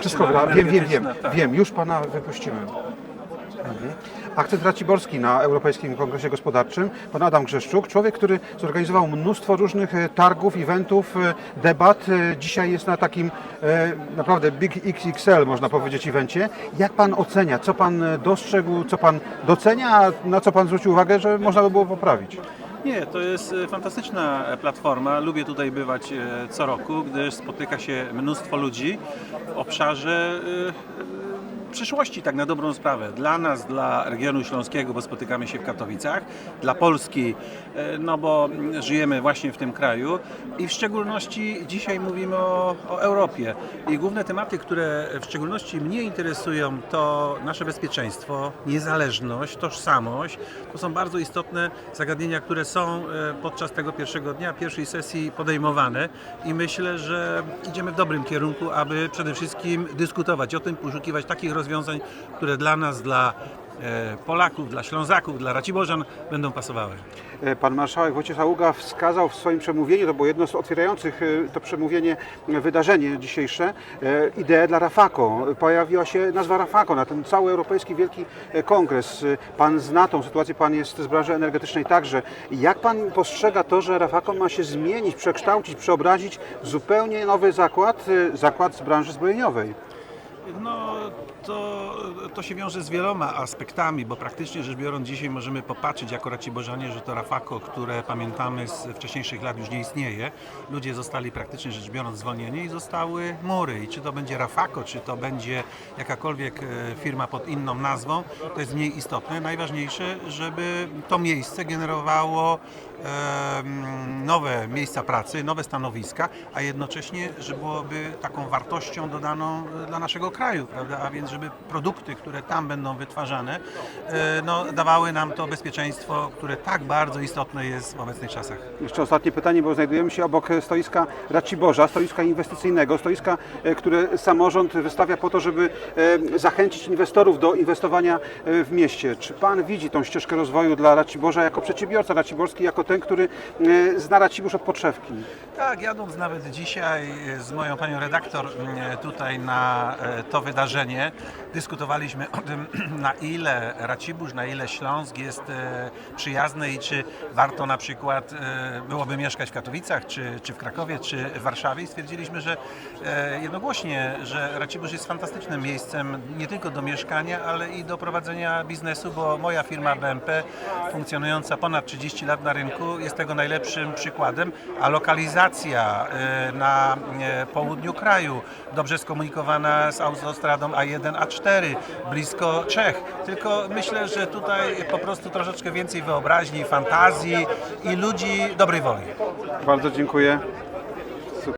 Wszystko gra. Wiem, wiem, wiem, tak. wiem, już pana wypuścimy. Mhm. Akcent Raciborski na Europejskim Kongresie Gospodarczym. Pan Adam Grzeszczuk, człowiek, który zorganizował mnóstwo różnych e, targów, eventów, e, debat. E, Dzisiaj jest na takim naprawdę big XXL, można powiedzieć, evencie. Jak pan ocenia, co pan dostrzegł, co pan docenia, a na co pan zwrócił uwagę, że można by było poprawić? Nie, to jest e, fantastyczna e, platforma. Lubię tutaj bywać e, co roku, gdyż spotyka się mnóstwo ludzi w obszarze przyszłości, tak na dobrą sprawę. Dla nas, dla regionu śląskiego, bo spotykamy się w Katowicach, dla Polski, e, no bo żyjemy właśnie w tym kraju i w szczególności dzisiaj mówimy o, o Europie. I główne tematy, które w szczególności mnie interesują, to nasze bezpieczeństwo, niezależność, tożsamość. To są bardzo istotne zagadnienia, które są e, podczas tego pierwszego dnia, pierwszej sesji podejmowane i myślę, że idziemy w dobrym kierunku, aby przede wszystkim dyskutować o tym, poszukiwać takich rozwiązań, które dla nas, dla e, Polaków, dla Ślązaków, dla Raciborzan będą pasowały. E, Pan marszałek Wojciech Saługa wskazał w swoim przemówieniu, to było jedno z otwierających e, to przemówienie, wydarzenie dzisiejsze, ideę dla Rafako. Pojawiła się nazwa Rafako na ten cały europejski wielki kongres. Pan zna tą sytuację, pan jest z branży energetycznej także. Jak pan postrzega to, że Rafako ma się zmienić, przekształcić, przeobrazić w zupełnie nowy zakład, zakład z branży zbrojeniowej? No, to, to się wiąże z wieloma aspektami, bo praktycznie rzecz biorąc dzisiaj możemy popatrzeć jako że to Rafako, które pamiętamy z wcześniejszych lat już nie istnieje. Ludzie zostali praktycznie rzecz biorąc zwolnieni i zostały mury. I czy to będzie Rafako, czy to będzie jakakolwiek e, firma pod inną nazwą, to jest mniej istotne. Najważniejsze, żeby to miejsce generowało nowe miejsca pracy, nowe stanowiska, a jednocześnie, że byłoby taką wartością dodaną e, dla naszego kraju, prawda? A więc, żeby produkty, które tam będą wytwarzane, e, no, dawały nam to bezpieczeństwo, które tak bardzo istotne jest w obecnych czasach. Jeszcze ostatnie pytanie, bo znajdujemy się obok stoiska Raciborza, stoiska inwestycyjnego, stoiska, e, które samorząd wystawia po to, żeby e, zachęcić inwestorów do inwestowania e, w mieście. Czy Pan widzi tą ścieżkę rozwoju dla Raciborza jako przedsiębiorca raciborski, jako ten, który e, zna Racibórz od podszewki? Tak, jadąc nawet dzisiaj e, z moją panią redaktor m, tutaj na e, to wydarzenie, dyskutowaliśmy o tym, na ile Racibórz, na ile Śląsk jest e, przyjazny i czy warto na przykład e, byłoby mieszkać w Katowicach, czy, czy w Krakowie, czy w Warszawie i stwierdziliśmy, że e, jednogłośnie, że Racibórz jest fantastycznym miejscem nie tylko do mieszkania, ale i do prowadzenia biznesu, bo moja firma BMP funkcjonująca ponad 30 lat na rynku jest tego najlepszym przykładem, a lokalizacja e, na e, południu kraju, dobrze skomunikowana z autostradą A1, A4, blisko Czech. Tylko myślę, że tutaj po prostu troszeczkę więcej wyobraźni, fantazji i ludzi dobrej woli. Bardzo dziękuję.